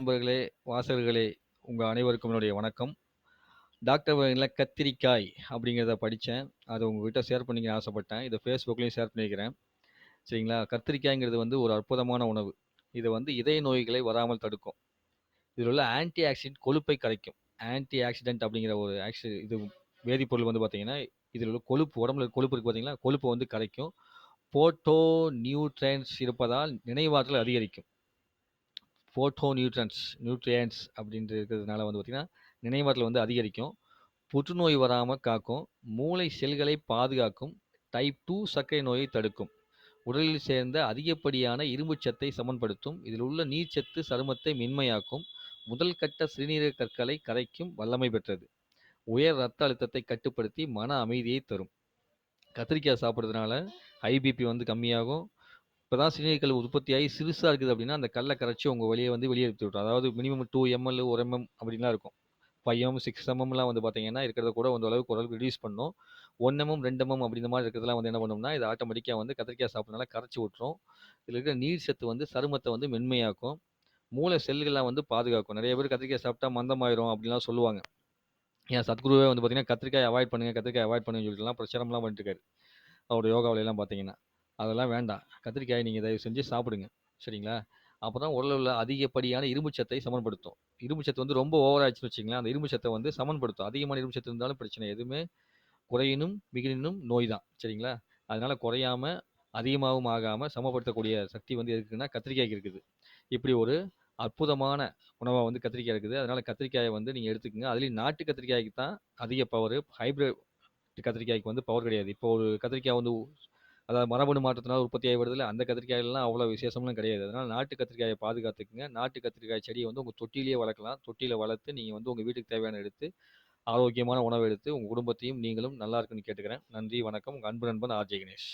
நண்பர்களே, வாசகர்களே உங்கள் அனைவருக்கும் என்னுடைய வணக்கம். டாக்டர் வகையில கத்திரிக்காய் அப்படிங்கிறத படித்தேன் அதை உங்ககிட்ட ஷேர் பண்ணிக்க ஆசைப்பட்டேன். இதை ஃபேஸ்புக்லேயும் ஷேர் பண்ணிக்கிறேன் சரிங்களா? கத்திரிக்காய்ங்கிறது வந்து ஒரு அற்புதமான உணவு. இது வந்து இதய நோய்களை வராமல் தடுக்கும். இதில் உள்ள ஆன்டி ஆக்சிடென்ட் கொழுப்பை கரைக்கும். ஆன்டி ஆக்சிடென்ட் அப்படிங்கிற ஒரு ஆக்சி இது வேதிப்பொருள் வந்து பார்த்தீங்கன்னா, இதில் உள்ள கொழுப்பு உடம்புல கொழுப்பு இருக்குது பார்த்தீங்களா? கொழுப்பு வந்து கரைக்கும். போட்டோ நியூட்ரன்ஸ் இருப்பதால் நினைவாற்றல் அதிகரிக்கும். ஃபோட்டோ நியூட்ரன்ஸ் நியூட்ரியன்ஸ் அப்படின்ட்டு இருக்கிறதுனால வந்து பார்த்திங்கன்னா நினைவாற்றல் வந்து அதிகரிக்கும். புற்றுநோய் வராமல் காக்கும். மூளை செல்களை பாதுகாக்கும். டைப் டூ சர்க்கரை நோயை தடுக்கும். உடலில் சேர்ந்த அதிகப்படியான இரும்புச் சத்தை சமன்படுத்தும். இதில் உள்ள நீர்ச்சத்து சருமத்தை மென்மையாக்கும். முதல் கட்ட சிறுநீரக கற்களை கரைக்கும் வல்லமை பெற்றது. உயர் ரத்த அழுத்தத்தை கட்டுப்படுத்தி மன அமைதியை தரும். கத்திரிக்காய் சாப்பிட்றதுனால ஹை பிபி வந்து கம்மியாகும். இப்பதான் சிறுநீரக கல் உற்பத்தியாகி சிறுசாக இருக்குது அப்படின்னா, அந்த கல்லை கரைச்சி உங்கள் வழியை வந்து வெளியே எடுத்து விட்டுரும். அதாவது மினிமம் டூ எம்எல், ஒரு எம்எம் அப்படின்லாம் இருக்கும். ஃபைவ் எம், சிக்ஸ் எம்எம்லாம் வந்து பார்த்தீங்கன்னா, இருக்கிறத கூட வந்து அளவுக்கு ஓரளவுக்கு ரிடியூஸ் பண்ணும். ஒன் எம்எம், ரெண்டு எம்எம் அப்படி இந்த இருக்கிறதுலாம் இருக்கிறதெல்லாம் வந்து என்ன பண்ணோம்னா இது ஆட்டோமேட்டிக்காக வந்து கத்திரிக்காய் சாப்பிட்றதுனால கரைச்சி விட்டுரும். இதில் இருக்கிற நீர் சத்து வந்து சருமத்தை வந்து மென்மையாக்கும். மூளை செல்கள்லாம் வந்து பாதுகாக்கும். நிறைய பேர் கத்திரிக்காய் சாப்பிட்டா மந்தமாயிரும் அப்படின்லாம் சொல்லுவாங்க. ஏன் சத்குருவே வந்து பார்த்தீங்கன்னா, கத்திரிக்காய் அவாய்ட் பண்ணுங்கள் கத்திரிக்காய் அவாய்ட் பண்ணுங்கன்னு சொல்லிட்டுலாம் பிரச்சாரம்லாம் பண்ணிட்டுருக்காரு அவரோட அவருடைய யோகாவிலலாம் பார்த்தீங்கன்னா. அதெல்லாம் வேண்டாம். கத்திரிக்காயை நீங்கள் தயவு செஞ்சு சாப்பிடுங்க. சரிங்களா? அப்பதான் உடலில் உள்ள அதிகப்படியான இரும்பு சத்தை சமன்படுத்தும். இரும்பு சத்து வந்து ரொம்ப ஓவராச்சுன்னு வச்சுங்களேன் அந்த இரும்பு சத்தை வந்து சமன்படுத்தும். அதிகமான இரும்பு சத்து இருந்தாலும் பிரச்சனை. எதுவுமே குறையினும் மிகினினும் நோய் தான். சரிங்களா? அதனால் குறையாம, அதிகமாகவும் ஆகாமல் சமப்படுத்தக்கூடிய சக்தி வந்து எதுக்கு இருக்குன்னா, கத்திரிக்காய்க்கு இருக்குது. இப்படி ஒரு அற்புதமான உணவாக வந்து கத்திரிக்காய் இருக்குது. அதனால் கத்திரிக்காயை வந்து நீங்கள் எடுத்துக்கோங்க அதுலேயும் நாட்டு கத்திரிக்காய்க்கு தான் அதிக பவரு. ஹைப்ரிட் கத்திரிக்காய்க்கு வந்து பவர் கிடையாது. இப்போ ஒரு கத்திரிக்காய் வந்து அதாவது மரபணு மாற்றத்தினால் உற்பத்தியாகி வருதுல்ல, அந்த கத்திரிக்காயெல்லாம் அவ்வளோ விசேஷம்லாம் கிடையாது. அதனால் நாட்டு கத்திரிக்காயை பாதுகாத்துக்குங்க நாட்டு கத்திரிக்காய் செடியை வந்து உங்கள் தொட்டிலேயே வளர்க்கலாம். தொட்டியில் வளர்த்து நீங்கள் வந்து உங்கள் வீட்டுக்கு தேவையான எடுத்து, ஆரோக்கியமான உணவு எடுத்து உங்கள் குடும்பத்தையும் நீங்களும் நல்லா இருக்குன்னு கேட்டுக்கிறேன். நன்றி, வணக்கம். உங்கள் அன்பு நண்பன் ஆர்.ஜே. கணேஷ்.